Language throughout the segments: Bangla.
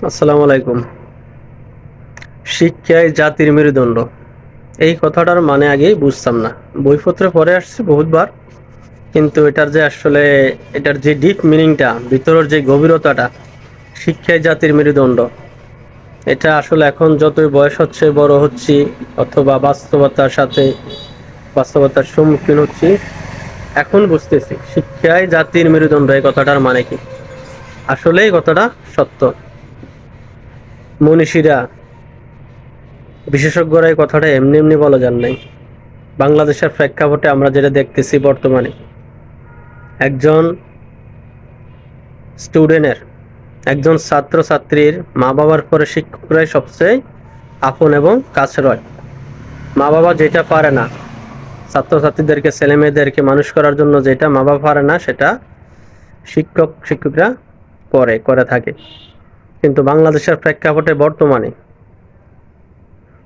আসসালামু আলাইকুম। শিক্ষায় জাতির মেরুদণ্ড। এই কথাটার মানে আগেই বুঝতাম না। বইপত্রে পড়ে আসছে বহুতবার, কিন্তু এটার যে আসলে, এটার যে ডিপ মিনিংটা ভিতরের যে গভীরতাটা, শিক্ষায় জাতির মেরুদণ্ড, এটা আসলে এখন যতই বয়স হচ্ছে, বড় হচ্ছি, অথবা বাস্তবতার সাথে, বাস্তবতার সম্মুখীন হচ্ছি, এখন বুঝতেছি, শিক্ষায় জাতির মেরুদণ্ড, এই কথাটার মানে কি? আসলে এই কথাটা সত্য। মনীষীরা বিশেষজ্ঞরা এই কথাটা এমনি এমনি বলা যান নাই। বাংলাদেশের প্রেক্ষাপটে আমরা যেটা দেখতেছি বর্তমানে, একজন স্টুডেন্টের, একজন ছাত্র ছাত্রীর মা বাবার পরে শিক্ষকরাই সবচেয়ে আপন এবং কাছের হয় মা বাবা যেটা পারে না, ছাত্রছাত্রীদেরকে ছেলে মেয়েদেরকে মানুষ করার জন্য যেটা মা বাবা পারে না, সেটা শিক্ষক শিক্ষকরা করে করে থাকে। কিন্তু বাংলাদেশের প্রেক্ষাপটে বর্তমানে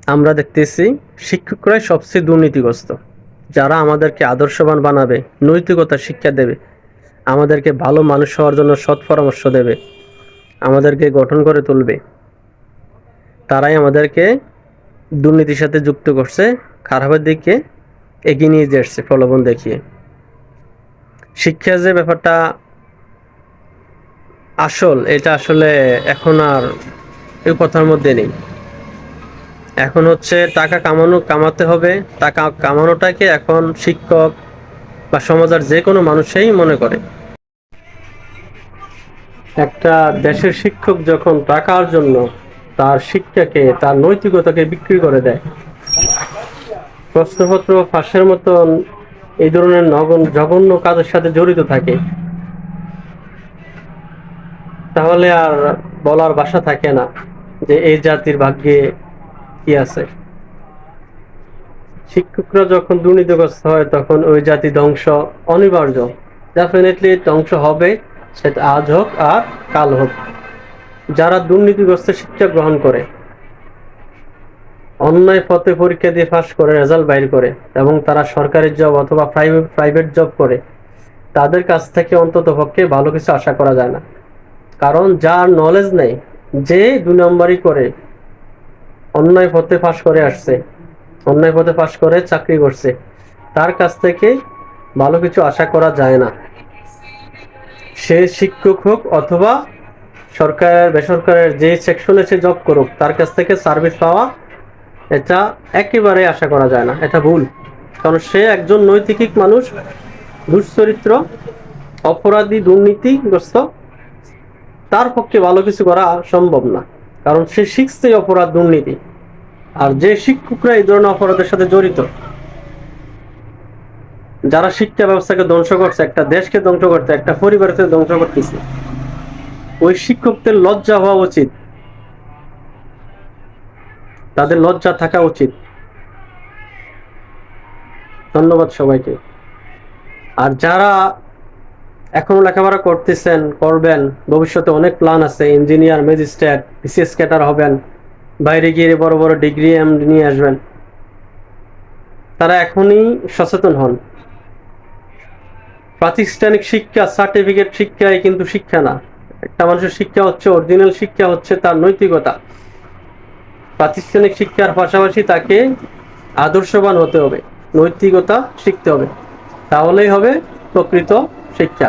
আমরা দেখতেছি শিক্ষকরাই সবচেয়ে দুর্নীতিগ্রস্ত। যারা আমাদেরকে আদর্শবান বানাবে নৈতিকতা শিক্ষা দেবে, আমাদেরকে ভালো মানুষ হওয়ার জন্য সৎ পরামর্শ দেবে, আমাদেরকে গঠন করে তুলবে, তারাই আমাদেরকে দুর্নীতির সাথে যুক্ত করছে, খারাপের দিকে এগিয়ে নিয়ে যাচ্ছে প্রলোভন দেখিয়ে। শিক্ষা যে ব্যাপারটা আসল, এটা আসলে এখন আর এই কথার মধ্যে নেই। এখন হচ্ছে টাকা কামানো, কামাতে হবে। টাকা কামানোটাকে এখন শিক্ষক বা সমাজের যে কোনো মানুষই মনে করে। একটা দেশের শিক্ষক যখন টাকার জন্য তার শিক্ষাকে, তার নৈতিকতাকে বিক্রি করে দেয়, প্রশ্নপত্র, ফাঁসের মতন এই ধরনের নগণ জঘন্য কাজের সাথে জড়িত থাকে। তাহলে আর বলার ভাষা থাকে না যে এই জাতির ভাগ্যে কি আছে। শিক্ষকরা যখন দুর্নীতিগ্রস্ত হয়, তখন ওই জাতি ধ্বংস অনিবার্য। ডেফিনেটলি ধ্বংস হবে, সেটা আজ হোক আর কাল হোক। যারা দুর্নীতিগ্রস্ত শিক্ষা গ্রহণ করে, অন্যায় পথে পরীক্ষা দিয়ে পাস করে রেজাল্ট বাইর করে, এবং তারা সরকারি জব অথবা প্রাইভেট জব করে, তাদের কাছ থেকে অন্তত পক্ষে ভালো কিছু আশা করা যায় না। কারণ যার নলেজ নেই যে দুই নম্বরই করে, অন্যায় পথে পাশ করে আসছে, অন্যায় পথে পাশ করে চাকরি করছে, তার কাছ থেকে ভালো কিছু আশা করা যায় না। সে শিক্ষক হোক অথবা সরকারের বেসরকারের যে সেকশনে সে জব করুক, তার কাছ থেকে সার্ভিস পাওয়া, এটা একেবারে আশা করা যায় না, এটা ভুল। কারণ সে একজন নৈতিক মানুষ, দুশ্চরিত্র, অপরাধী, দুর্নীতিগ্রস্ত তার পক্ষে ভালো কিছু করা সম্ভব না। কারণ সে শিখছে অপরাধ দুর্নীতি। আর যে শিক্ষকরা এই ধরনের অপরাধের সাথে জড়িত, যারা শিক্ষা ব্যবস্থাকে ধ্বংস করছে, একটা দেশকে ধ্বংস করতে একটা পরিবারকে ধ্বংস করতেছে, ওই শিক্ষকদের লজ্জা হওয়া উচিত। তাদের লজ্জা থাকা উচিত। ধন্যবাদ সবাইকে। আর যারা এখনও লেখাপড়া করতেছেন, করবেন। ভবিষ্যতে অনেক প্ল্যান আছে ইঞ্জিনিয়ার ম্যাজিস্ট্রেট বিসিএস ক্যাটার হবেন। বাইরে গিয়ে বড় বড় ডিগ্রি এম নিয়ে আসবেন। তারা এখনই সচেতন হন। প্রাতিষ্ঠানিক শিক্ষা সার্টিফিকেট শিক্ষাই কিন্তু শিক্ষা না। একটা মানুষের শিক্ষা হচ্ছে অরিজিনাল শিক্ষা হচ্ছে তার নৈতিকতা। প্রাতিষ্ঠানিক শিক্ষার পাশাপাশি তাকে আদর্শবান হতে হবে, নৈতিকতা শিখতে হবে। তাহলেই হবে প্রকৃত শিক্ষা।